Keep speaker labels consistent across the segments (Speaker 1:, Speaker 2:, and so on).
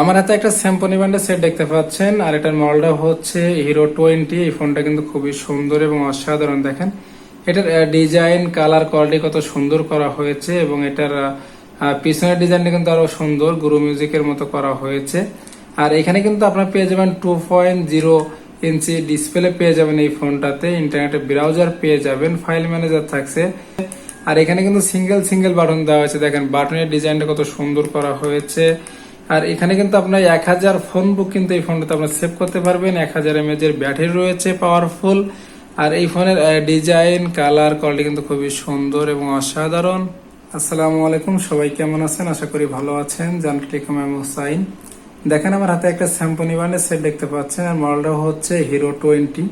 Speaker 1: আমার হাতে একটা স্যাম্পনি ব্যান্ডের সেট দেখতে পাচ্ছেন, আর এটার মডেলটা হচ্ছে হিরো টোয়েন্টি এই ফোনটা কিন্তু খুবই সুন্দর এবং অসাধারণ, দেখেন। এটার ডিজাইন কালার কোয়ালিটি কত সুন্দর করা হয়েছে এবং এটার পিছনের ডিজাইনটা কিন্তু আরও সুন্দর গুরু মিউজিকের মতো করা হয়েছে। আর এখানে কিন্তু আপনার পেয়ে যাবেন two point zero inch display পেয়ে যাবেন এই ফোনটাতে ইন্টারনেটে ব্রাউজার পেয়ে যাবেন ফাইল ম্যানেজার থাকছে। আর এখানে কিন্তু সিঙ্গেল সিঙ্গেল বাটন দেওয়া হয়েছে, দেখেন বাটনের ডিজাইনটা কত সুন্দর করা হয়েছে। আর এখানে কিন্তু আপনার এক হাজার ফোন বুক কিন্তু এই ফোনটাতে আপনার সেভ করতে পারবেন। এক হাজার এমএজ এর ব্যাটারি রয়েছে পাওয়ারফুল আর এই ফোনের ডিজাইন কালার কোয়ালিটি কিন্তু খুবই সুন্দর এবং অসাধারণ। আসসালামু আলাইকুম, সবাই কেমন আছেন? আশা করি ভালো আছেন। জান টেলিকম এম হুসাইন দেখেন আমার হাতে একটা স্যাম্পনি ব্র্যান্ডের সেট দেখতে পাচ্ছেন, আর মডেলটা হচ্ছে হিরো টোয়েন্টি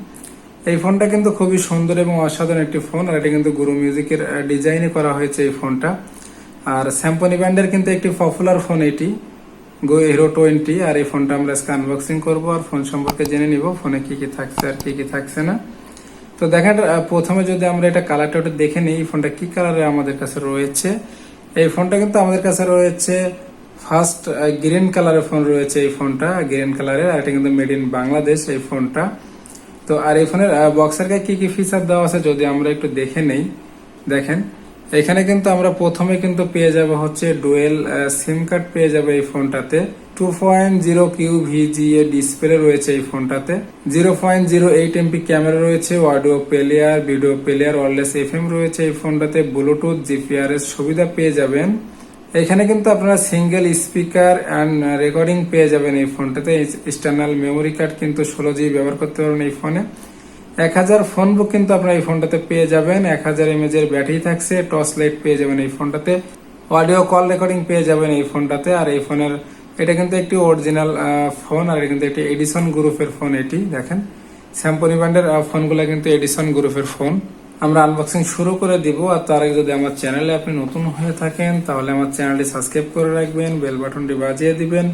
Speaker 1: এই ফোনটা কিন্তু খুবই সুন্দর এবং অসাধারণ একটি ফোন আর এটা কিন্তু গুরু মিউজিকের ডিজাইনে করা হয়েছে এই ফোনটা আর স্যাম্পনি ব্র্যান্ডের কিন্তু একটি পপুলার ফোন এটি। গো হিরো টোয়েন্টি আর এই ফোনটা আমরা আজকে আনবক্সিং করব আর ফোন সম্পর্কে জেনে নিব ফোনে কি কি থাকছে আর কি কি থাকছে না। তো দেখেন প্রথমে যদি আমরা এটা কালারটা ওটা দেখে নিই, এই ফোনটা কি কালারে আমাদের কাছে রয়েছে? এই ফোনটা কিন্তু আমাদের কাছে রয়েছে ফার্স্ট গ্রিন কালারের ফোন রয়েছে এই ফোনটা গ্রিন কালারের আর এটা কিন্তু মেড ইন বাংলাদেশ এই ফোনটা। তো আর এই ফোনের বক্সের গায়ে কি কি ফিচার দেওয়া আছে যদি আমরা একটু দেখে নেই, দেখেন। এখানে কিন্তু আমরা প্রথমে কিন্তু পেয়ে যাব হচ্ছে ডুয়েল সিম কার্ড পেয়ে যাবে এই ফোনটাতে। টু পয়েন্ট জিরো কিউ ভিজিএ ডিসপ্লে রয়েছে এই ফোনটাতে। Zero point zero eight MP camera রয়েছে audio player video player wireless F M রয়েছে এই ফোনটাতে। ব্লুটুথ জিপিআরএস সুবিধা পেয়ে যাবেন। এখানে কিন্তু আপনারা সিঙ্গেল স্পিকার অ্যান্ড রেকর্ডিং পেয়ে যাবেন এই ফোনটাতে। এক্সটার্নাল মেমোরি কার্ড কিন্তু ষোলো জিবি ব্যবহার করতে পারবেন এই ফোনে। এক হাজার ফোন বুক কিন্তু আপনারা এই ফোনটাতে পেয়ে যাবেন। এক হাজার এমএজ এর ব্যাটারি থাকছে, টর্চ লাইট পেয়ে যাবেন এই ফোনটাতে। অডিও কল রেকর্ডিং পেয়ে যাবেন এই ফোনটাতে। আর এই ফোনের, এটা কিন্তু একটি অরিজিনাল ফোন আর কিন্তু একটি এডিসন গ্রুপের ফোন এটি, দেখেন। স্যাম্পনি ব্র্যান্ডের ফোনগুলো কিন্তু এডিসন গ্রুপের ফোন। আমরা আনবক্সিং শুরু করে দিব, আর তার আগে যদি আমার চ্যানেলে আপনি নতুন হয়ে থাকেন, তাহলে আমার চ্যানেলটি সাবস্ক্রাইব করে রাখবেন, বেল বাটনটি বাজিয়ে দিবেন।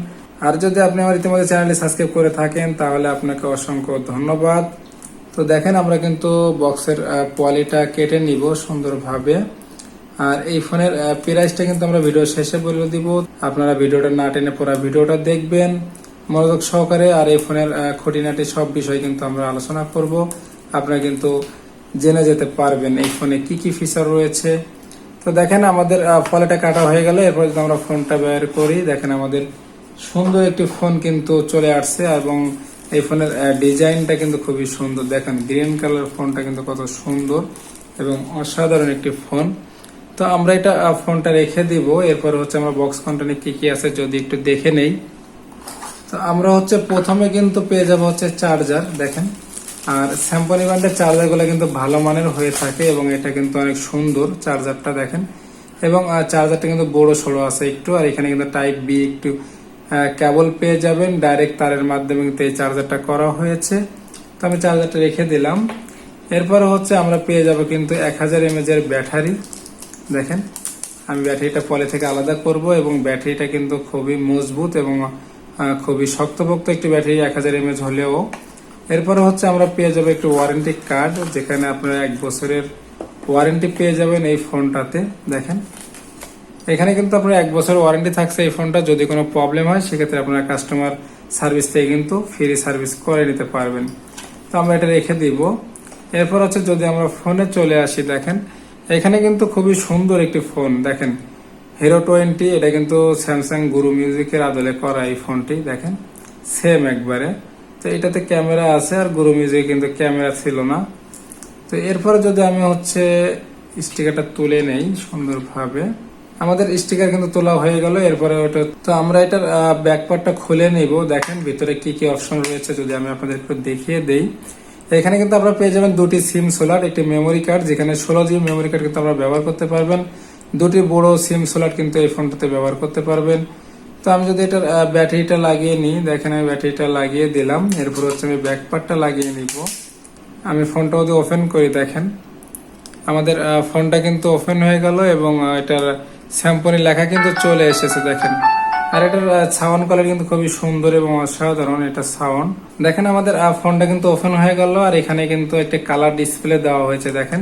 Speaker 1: আর যদি আপনি আমার ইতিমধ্যে চ্যানেলটি সাবস্ক্রাইব করে থাকেন, তাহলে আপনাকে অসংখ্য ধন্যবাদ। তো দেখেন, আমরা কিন্তু বক্সের কোয়ালিটা কেটে নিব সুন্দরভাবে। আর এই ফোনের প্রাইসটা কিন্তু আমরা ভিডিও শেষে বলে দিব। আপনারা ভিডিওটা না টেনে পড়া ভিডিওটা দেখবেন। মনোযোগ সহকারে আর এই ফোনের খুঁটিনাটি সব বিষয় কিন্তু আমরা আলোচনা করব। আপনারা কিন্তু জেনে যেতে পারবেন এই ফোনে কি কি ফিচার রয়েছে। তো দেখেন, আমাদের ফলেটা কাটা হয়ে গেল। এরপর যদি আমরা ফোনটা বের করি, দেখেন আমাদের সুন্দর একটি ফোন কিন্তু চলে আসছে এবং এই ফোনের ডিজাইনটা কিন্তু খুবই সুন্দর। দেখেন, গ্রিন কালার ফোনটা কিন্তু কত সুন্দর এবং অসাধারণ একটি ফোন। তো আমরা এটা ফোনটা রেখে দিব। এরপর হচ্ছে আমরা বক্স কন্টেন্টে কি কি আছে যদি একটু দেখে নেই। তো আমরা হচ্ছে প্রথমে কিন্তু পেয়ে যাব হচ্ছে চার্জার দেখেন। আর স্যাম্পনি ব্র্যান্ডের চার্জারগুলো কিন্তু ভালো মানের হয়ে থাকে এবং এটা কিন্তু অনেক সুন্দর চার্জারটা দেখেন। এবং চার্জারটা কিন্তু বড় সড়ো আছে একটু, আর এখানে কিন্তু টাইপ বি একটু কেবল পেয়ে যাবেন। ডাইরেক্ট তারের মাধ্যমে কিন্তু এই চার্জারটা করা হয়েছে। তো আমি চার্জারটা রেখে দিলাম। এরপরে হচ্ছে আমরা পেয়ে যাব কিন্তু এক হাজার এমএজ এর ব্যাটারি। দেখেন, আমি ব্যাটারিটা পরে থেকে আলাদা করব এবং ব্যাটারিটা কিন্তু খুবই মজবুত এবং খুবই শক্তপোক্ত একটি ব্যাটারি, এক হাজার এমএজ হলেও। এরপরে হচ্ছে আমরা পেয়ে যাব একটি ওয়ারেন্টি কার্ড যেখানে আপনারা এক বছরের ওয়ারেন্টি পেয়ে যাবেন এই ফোনটাতে। দেখেন এখানে কিন্তু আপনার এক বছর ওয়ারেন্টি থাকছে এই ফোনটা যদি কোনো প্রবলেম হয়, সেক্ষেত্রে আপনারা কাস্টমার সার্ভিস থেকে কিন্তু ফ্রি সার্ভিস করে নিতে পারবেন। তো আমরা এটা রেখে দিব। এরপর হচ্ছে যদি আমরা ফোনে চলে আসি, দেখেন, এখানে কিন্তু খুবই সুন্দর একটি ফোন দেখেন। হিরো টোয়েন্টি এটা কিন্তু স্যামসাং গুরু মিউজিকের আদলে করা এই ফোনটি দেখেন। সেম একবারে। তো এটাতে ক্যামেরা আছে আর গুরু মিউজিকে কিন্তু ক্যামেরা ছিল না। তো এরপরে যদি আমি হচ্ছে স্টিকারটা তুলে নেই সুন্দরভাবে। আমাদের স্টিকার কিন্তু তোলা হয়ে গেল, এরপরে ওটা তো আমরা এটার ব্যাকপার্টটা খুলে নিব। দেখেন ভিতরে কি কি অপশন রয়েছে, যদি আমি আপনাদের একটু দেখিয়ে দেই। এখানে কিন্তু আপনারা পেয়ে যাবেন দুটি সিম সোলার একটি মেমোরি কার্ড যেখানে ষোলো জিবি মেমোরি কার্ড কিন্তু আপনারা ব্যবহার করতে পারবেন। দুটি বড় সিম সোলার কিন্তু এই ফোনটাতে ব্যবহার করতে পারবেন। তো আমি যদি এটার ব্যাটারিটা লাগিয়ে নিই, দেখেন আমি ব্যাটারিটা লাগিয়ে দিলাম। এরপর হচ্ছে আমি ব্যাকপার্টটা লাগিয়ে নিব। আমি ফোনটা যদি ওপেন করি, দেখেন। আমাদের ফোনটা কিন্তু ওপেন হয়ে গেল এবং এটার স্যাম্পনি লেখা কিন্তু চলে এসেছে, দেখেন। আর এটার সাউন্ড কোয়ালিটি কিন্তু খুবই সুন্দর এবং অসাধারণ এটা সাউন্ড। দেখেন আমাদের ফোনটা কিন্তু ওপেন হয়ে গেল আর এখানে কিন্তু একটা কালার ডিসপ্লে দেওয়া হয়েছে, দেখেন।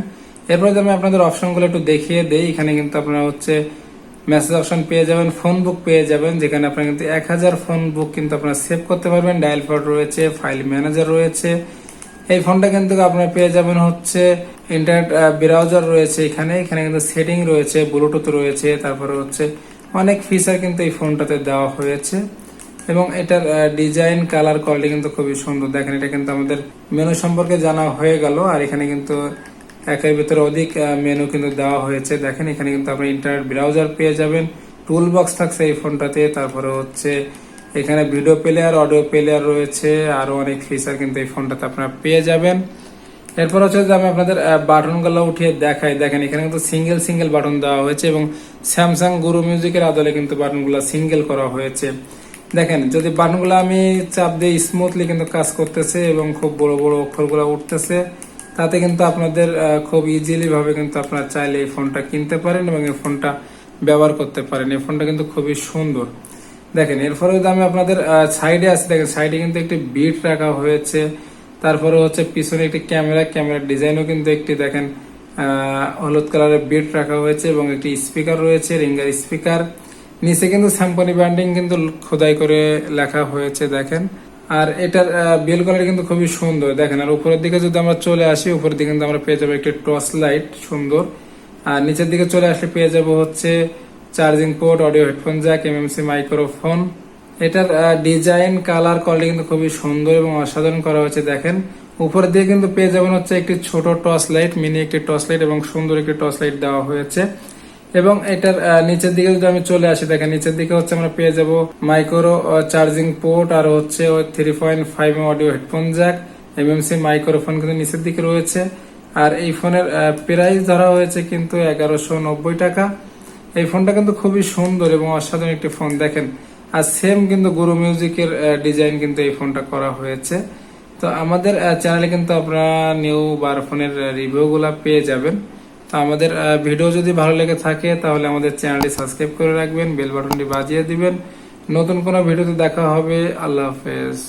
Speaker 1: এরপরে আমি আপনাদের অপশনগুলো একটু দেখিয়ে দেই, এখানে কিন্তু আপনারা হচ্ছে মেসেজ অপশন পেয়ে যাবেন ফোন বুক পেয়ে যাবেন, যেখানে আপনারা কিন্তু এক হাজার ফোন বুক কিন্তু আপনারা সেভ করতে পারবেন। ডায়াল ফোন রয়েছে ফাইল ম্যানেজার রয়েছে এই ফোনটা কিন্তু আপনারা পেয়ে যাবেন হচ্ছে ইন্টারনেট ব্রাউজার রয়েছে এখানে। এখানে কিন্তু সেটিং রয়েছে ব্লুটুথ রয়েছে, তারপরে হচ্ছে অনেক ফিচার কিন্তু এই ফোনটাতে দেওয়া হয়েছে। এবং এটার ডিজাইন কালার কোয়ালিটি কিন্তু খুবই সুন্দর। দেখেন, এটা কিন্তু আমাদের মেনু সম্পর্কে জানা হয়ে গেল। আর এখানে কিন্তু একের ভিতরে অধিক মেনু কিন্তু দেওয়া হয়েছে। দেখেন, এখানে কিন্তু আপনি ইন্টারনেট ব্রাউজার পেয়ে যাবেন। টুল বক্স থাকছে এই ফোনটাতে। তারপরে হচ্ছে এখানে ভিডিও প্লেয়ার অডিও প্লেয়ার রয়েছে আরও অনেক ফিচার কিন্তু এই ফোনটাতে আপনারা পেয়ে যাবেন। এরপর হচ্ছে যে আমি আপনাদের বাটনগুলো উঠিয়ে দেখাই। দেখেন, এখানে কিন্তু সিঙ্গেল সিঙ্গেল বাটন দেওয়া হয়েছে এবং স্যামসাং গুরু মিউজিকের আদলে কিন্তু বাটনগুলো সিঙ্গেল করা হয়েছে। দেখেন, যদি বাটনগুলো আমি চাপ দিয়ে স্মুথলি কিন্তু কাজ করতেছে এবং খুব বড় বড় অক্ষরগুলো উঠতেছে, তাতে কিন্তু আপনাদের খুব ইজিলিভাবে কিন্তু আপনারা চাইলে এই ফোনটা কিনতে পারেন এবং এই ফোনটা ব্যবহার করতে পারেন। এই ফোনটা কিন্তু খুবই সুন্দর। দেখেন, এরপরে যদি আমি আপনাদের সাইডে আছে দেখেন সাইডে কিন্তু একটি বিট রাখা হয়েছে। তারপরে হচ্ছে পিছনে একটি ক্যামেরা ক্যামেরার ডিজাইনও কিন্তু একটি, দেখেন হলুদ কালারের বিট রাখা হয়েছে এবং একটি স্পিকার রয়েছে, রিঙ্গার স্পিকার নিচে কিন্তু স্যাম্পনি ব্র্যান্ডিং কিন্তু খোদাই করে লেখা হয়েছে, দেখেন। আর এটার বেল কালার কিন্তু খুবই সুন্দর, দেখেন। আর উপরের দিকে যদি আমরা চলে আসি, উপরের দিকে কিন্তু আমরা পেয়ে যাব একটি টর্চ লাইট সুন্দর। আর নিচের দিকে চলে আসলে পেয়ে যাব হচ্ছে charging port, audio headphone jack MMC microphone এটার ডিজাইন কালার কোয়ালিটি কিন্তু খুবই সুন্দর এবং অসাধারণ করা হয়েছে, দেখেন। উপরের দিকে কিন্তু পেয়ে যাবেন হচ্ছে একটি ছোট টর্চ লাইট মিনি একটি টর্চ লাইট এবং সুন্দর একটি টর্চ লাইট দেওয়া হয়েছে। এবং এটার নিচের দিকে যদি আমি চলে আসি, দেখেন, নিচের দিকে হচ্ছে আমরা পেয়ে যাব মাইক্রো চার্জিং পোর্ট আর হচ্ছে three point five audio headphone jack MMC microphone কিন্তু নিচের দিকে রয়েছে। আর এই ফোনের প্রাইস ধরা হয়েছে কিন্তু এগারোশো নব্বই টাকা। এই ফোনটা কিন্তু খুবই সুন্দর এবং অসাধারণ একটি ফোন। দেখেন, আর সেম কিন্তু গুরু মিউজিকের ডিজাইন কিন্তু এই ফোনটা করা হয়েছে। তো আমাদের চ্যানেলে কিন্তু আপনারা নিউ বার ফোনের রিভিউ গুলা পেয়ে যাবেন। তো আমাদের ভিডিও যদি ভালো লেগে থাকে, তাহলে আমাদের চ্যানেলটি সাবস্ক্রাইব করে রাখবেন বেল বাটনটি বাজিয়ে দিবেন। নতুন কোনো ভিডিওতে দেখা হবে, আল্লাহ হাফেজ।